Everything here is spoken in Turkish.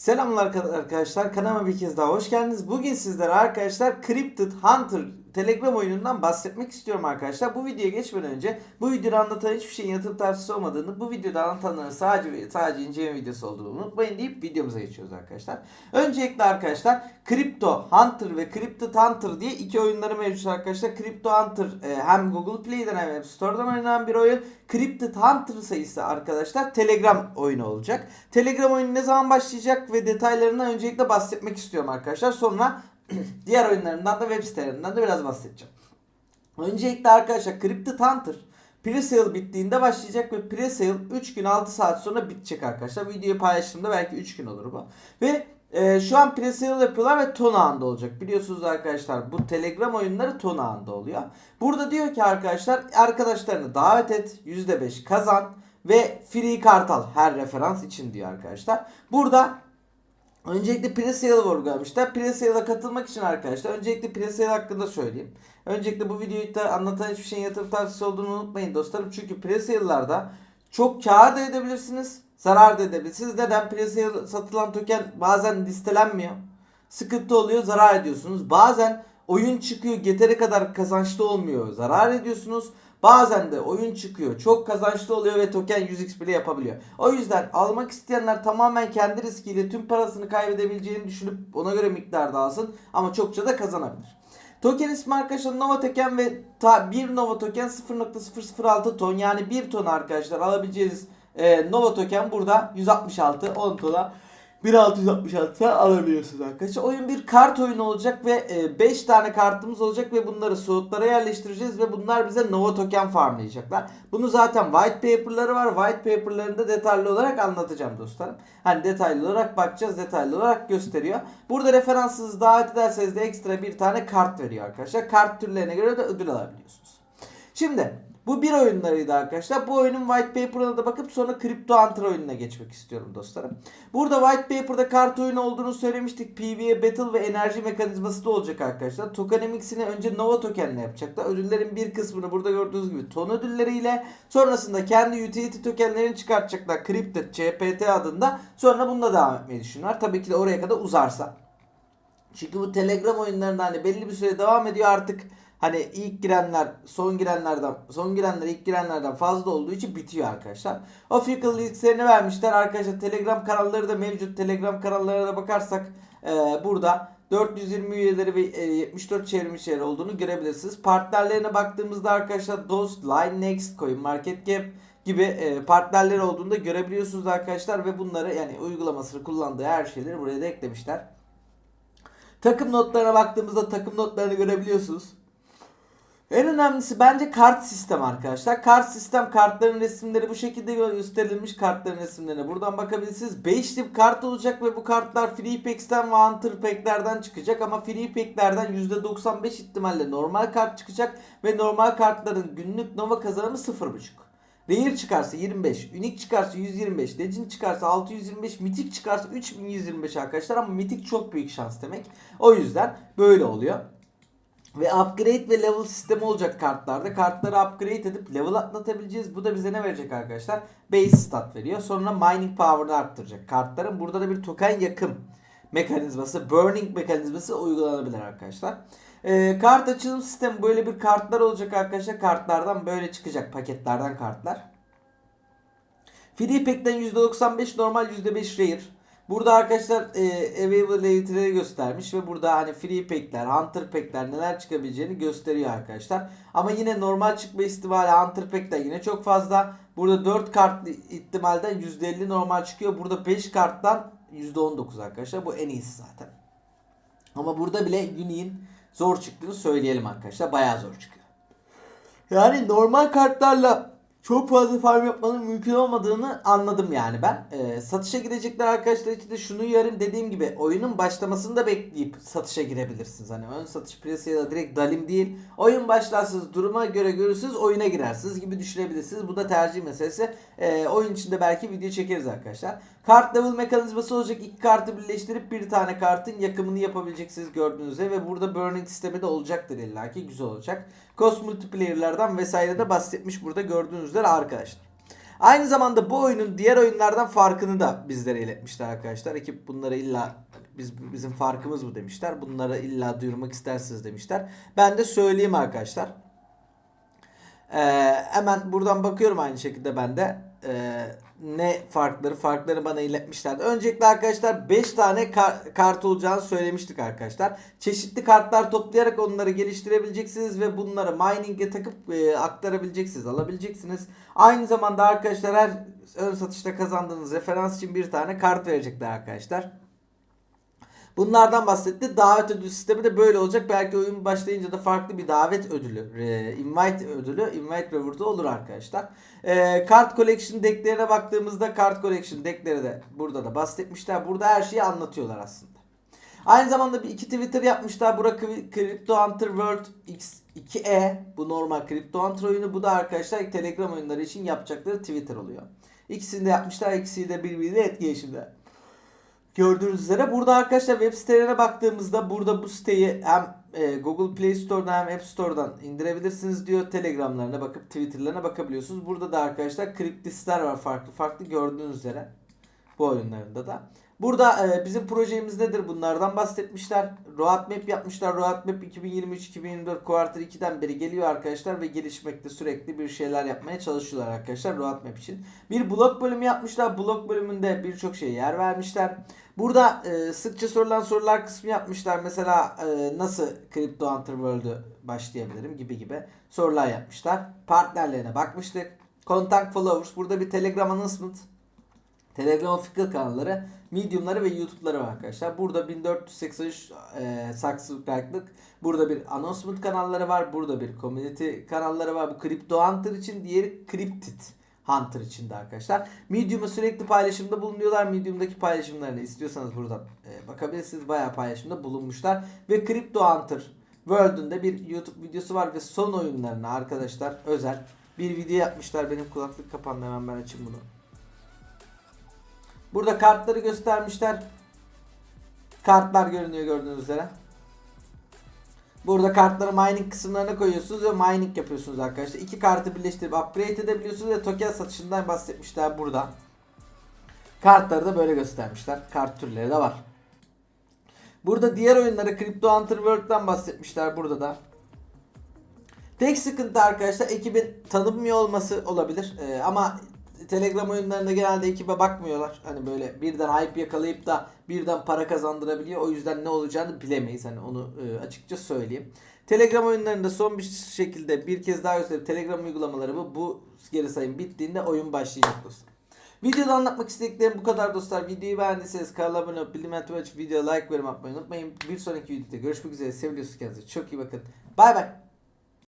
Selamlar arkadaşlar kanalıma bir kez daha hoş geldiniz. Bugün sizlere arkadaşlar Cryptid Hunter Telegram oyunundan bahsetmek istiyorum arkadaşlar. Bu videoya geçmeden önce bu videoda anlatan hiçbir şeyin yatırım tavsiyesi olmadığını, bu videoda anlatanların sadece sadece inceleme videosu olduğunu unutmayın deyip videomuza geçiyoruz arkadaşlar. Öncelikle arkadaşlar Crypto Hunter ve Cryptid Hunter diye iki oyunları mevcut arkadaşlar. Crypto Hunter e, hem Google Play'den hem App Store'dan oynanan bir oyun. Cryptid Hunter sayısı arkadaşlar Telegram oyunu olacak. Telegram oyunu ne zaman başlayacak ve detaylarından öncelikle bahsetmek istiyorum arkadaşlar. Sonra diğer oyunlarından da web sitelerinden de biraz bahsedeceğim. Öncelikle arkadaşlar Cryptid Hunter Presale bittiğinde başlayacak ve presale 3 gün 6 saat sonra bitecek arkadaşlar. Videoyu paylaştığımda belki 3 gün olur bu. Ve e, şu an presale yapıyorlar ve ton ağında olacak. Biliyorsunuz arkadaşlar bu Telegram oyunları ton ağında oluyor. Burada diyor ki arkadaşlar arkadaşlarını davet et %5 kazan ve free kart al her referans için diyor arkadaşlar. Burada Öncelikle presale vurgulamışlar. Presale'a katılmak için arkadaşlar öncelikle presale hakkında söyleyeyim. Öncelikle bu videoyu da anlatan hiçbir şeyin yatırım tavsiyesi olduğunu unutmayın dostlarım. Çünkü presale'larda çok kar da edebilirsiniz, zarar da edebilirsiniz. Neden? Presale satılan token bazen listelenmiyor. Sıkıntı oluyor, zarar ediyorsunuz. Bazen oyun çıkıyor, yeteri kadar kazançlı olmuyor, zarar ediyorsunuz. Bazen de oyun çıkıyor, çok kazançlı oluyor ve token 100x bile yapabiliyor. O yüzden almak isteyenler tamamen kendi riskiyle tüm parasını kaybedebileceğini düşünüp ona göre miktarda alsın ama çokça da kazanabilir. Token ismi arkadaşlar Nova Token ve ta 1 Nova Token 0.006 ton yani 1 ton arkadaşlar alabileceğiniz e, Nova Token burada 166 10 tona 1666'da alabiliyorsunuz arkadaşlar. Oyun bir kart oyunu olacak ve 5 tane kartımız olacak ve bunları slotlara yerleştireceğiz ve bunlar bize Nova Token farmlayacaklar. Bunu zaten white paper'ları var. White paper'larında detaylı olarak anlatacağım dostlarım. Hani detaylı olarak bakacağız, detaylı olarak gösteriyor. Burada referansınızı davet ederseniz de ekstra bir tane kart veriyor arkadaşlar. Kart türlerine göre de ödül alabiliyorsunuz. Şimdi bu bir oyunlarıydı arkadaşlar. Bu oyunun white paper'ına da bakıp sonra Crypto Hunter oyununa geçmek istiyorum dostlarım. Burada white paper'da kart oyunu olduğunu söylemiştik. PvE battle ve enerji mekanizması da olacak arkadaşlar. Tokenomics'ini önce Nova tokenle yapacaklar. Ödüllerin bir kısmını burada gördüğünüz gibi ton ödülleriyle sonrasında kendi utility tokenlerini çıkartacaklar. Cryptid CPT adında. Sonra bununla devam etmeyi düşünüyorlar. Tabii ki de oraya kadar uzarsa. Çünkü bu Telegram oyunlarında hani belli bir süre devam ediyor artık hani ilk girenler son girenlerden son girenler ilk girenlerden fazla olduğu için bitiyor arkadaşlar. Official linklerini vermişler arkadaşlar. Telegram kanalları da mevcut. Telegram kanallarına da bakarsak e, burada 420 üyeleri ve e, 74 çevrimiçi yer olduğunu görebilirsiniz. Partnerlerine baktığımızda arkadaşlar Dost, Line Next, Coin Market Cap gibi e, partnerleri olduğunu da görebiliyorsunuz arkadaşlar ve bunları yani uygulamasını kullandığı her şeyleri buraya da eklemişler. Takım notlarına baktığımızda takım notlarını görebiliyorsunuz. En önemlisi bence kart sistem arkadaşlar. Kart sistem kartların resimleri bu şekilde gösterilmiş kartların resimlerine. Buradan bakabilirsiniz. 5 tip kart olacak ve bu kartlar Free Packs'ten ve Hunter Pack'lerden çıkacak. Ama Free Pack'lerden %95 ihtimalle normal kart çıkacak. Ve normal kartların günlük Nova kazanımı 0.5. Rare çıkarsa 25, Unique çıkarsa 125, Legend çıkarsa 625, Mythic çıkarsa 3125 arkadaşlar ama Mythic çok büyük şans demek. O yüzden böyle oluyor. Ve upgrade ve level sistemi olacak kartlarda. Kartları upgrade edip level atlatabileceğiz. Bu da bize ne verecek arkadaşlar? Base stat veriyor. Sonra mining power'ını arttıracak. Kartların burada da bir token yakım mekanizması, burning mekanizması uygulanabilir arkadaşlar. Ee, kart açılım sistemi böyle bir kartlar olacak arkadaşlar. Kartlardan böyle çıkacak paketlerden kartlar. Free Pack'ten %95 normal %5 rare. Burada arkadaşlar e, availability'leri göstermiş ve burada hani free pack'ler, hunter pack'ler neler çıkabileceğini gösteriyor arkadaşlar. Ama yine normal çıkma ihtimali hunter pack'ten yine çok fazla. Burada 4 kart ihtimalden %50 normal çıkıyor. Burada 5 karttan %19 arkadaşlar. Bu en iyisi zaten. Ama burada bile Uni'nin zor çıktığını söyleyelim arkadaşlar. Bayağı zor çıkıyor. Yani normal kartlarla çok fazla farm yapmanın mümkün olmadığını anladım yani ben. Ee, satışa girecekler arkadaşlar için de şunu yarım dediğim gibi oyunun başlamasını da bekleyip satışa girebilirsiniz. Hani ön satış piyasaya da direkt dalim değil. Oyun başlarsınız duruma göre görürsünüz oyuna girersiniz gibi düşünebilirsiniz. Bu da tercih meselesi. Ee, oyun içinde belki video çekeriz arkadaşlar. Kart level mekanizması olacak. iki kartı birleştirip bir tane kartın yakımını yapabileceksiniz gördüğünüz üzere. Ve burada burning sistemi de olacaktır illaki. Güzel olacak. Cost multiplayer'lardan vesaire de bahsetmiş burada gördüğünüz üzere arkadaşlar. Aynı zamanda bu oyunun diğer oyunlardan farkını da bizlere iletmişler arkadaşlar. Ekip bunları illa biz bizim farkımız bu demişler. Bunları illa duyurmak istersiniz demişler. Ben de söyleyeyim arkadaşlar. Ee, hemen buradan bakıyorum aynı şekilde ben de. Ee, ne farkları farkları bana iletmişlerdi. Öncelikle arkadaşlar 5 tane kar- kart olacağını söylemiştik arkadaşlar. Çeşitli kartlar toplayarak onları geliştirebileceksiniz ve bunları mining'e takıp e, aktarabileceksiniz, alabileceksiniz. Aynı zamanda arkadaşlar her ön satışta kazandığınız referans için bir tane kart verecekler arkadaşlar. Bunlardan bahsetti. Davet ödülü sistemi de böyle olacak. Belki oyun başlayınca da farklı bir davet ödülü, invite ödülü, invite reward'u olur arkadaşlar. Kart collection decklerine baktığımızda kart collection deckleri de burada da bahsetmişler. Burada her şeyi anlatıyorlar aslında. Aynı zamanda bir iki Twitter yapmışlar. Bura Crypto Hunter World X2E. Bu normal Crypto Hunter oyunu. Bu da arkadaşlar Telegram oyunları için yapacakları Twitter oluyor. İkisini de yapmışlar. İkisi de birbiriyle etkileşimde. Gördüğünüz üzere burada arkadaşlar web sitelerine baktığımızda burada bu siteyi hem e, Google Play Store'dan hem App Store'dan indirebilirsiniz diyor. Telegram'larına bakıp Twitter'larına bakabiliyorsunuz. Burada da arkadaşlar kriptistler var farklı farklı gördüğünüz üzere bu oyunlarında da. Burada e, bizim projemiz nedir bunlardan bahsetmişler. Roadmap yapmışlar. Roadmap 2023-2024 Quarter 2'den beri geliyor arkadaşlar ve gelişmekte sürekli bir şeyler yapmaya çalışıyorlar arkadaşlar Roadmap için. Bir blog bölümü yapmışlar. Blog bölümünde birçok şeye yer vermişler. Burada e, sıkça sorulan sorular kısmı yapmışlar. Mesela e, nasıl Crypto Hunter World'ü başlayabilirim gibi gibi sorular yapmışlar. Partnerlerine bakmıştık. Contact Followers. Burada bir Telegram announcement. Telegram official kanalları, Medium'ları ve YouTube'ları var arkadaşlar. Burada 1483 e, subscribe'lık. Burada bir announcement kanalları var. Burada bir community kanalları var. Bu Crypto Hunter için, diğeri Cryptid Hunter için de arkadaşlar. Medium'a sürekli paylaşımda bulunuyorlar. Medium'daki paylaşımlarını istiyorsanız buradan e, bakabilirsiniz. Bayağı paylaşımda bulunmuşlar. Ve Crypto Hunter World'ün de bir YouTube videosu var ve son oyunlarına arkadaşlar özel bir video yapmışlar. Benim kulaklık kapandı hemen ben açayım bunu. Burada kartları göstermişler. Kartlar görünüyor gördüğünüz üzere. Burada kartları mining kısımlarına koyuyorsunuz ve mining yapıyorsunuz arkadaşlar. İki kartı birleştirip upgrade edebiliyorsunuz ve token satışından bahsetmişler burada. Kartları da böyle göstermişler. Kart türleri de var. Burada diğer oyunları Crypto Hunter World'dan bahsetmişler burada da. Tek sıkıntı arkadaşlar ekibin tanınmıyor olması olabilir. Ee, ama Telegram oyunlarında genelde ekibe bakmıyorlar. Hani böyle birden hype yakalayıp da birden para kazandırabiliyor. O yüzden ne olacağını bilemeyiz. Hani onu e, açıkça söyleyeyim. Telegram oyunlarında son bir şekilde bir kez daha göstereyim. Telegram uygulamaları bu. Bu geri sayım bittiğinde oyun başlayacak dostlar. Videoda anlatmak istediklerim bu kadar dostlar. Videoyu beğendiyseniz kanala abone olup bildirim açıp video like ve yorum atmayı unutmayın. Bir sonraki videoda görüşmek üzere. Seviyorsunuz kendinize. Çok iyi bakın. Bay bay.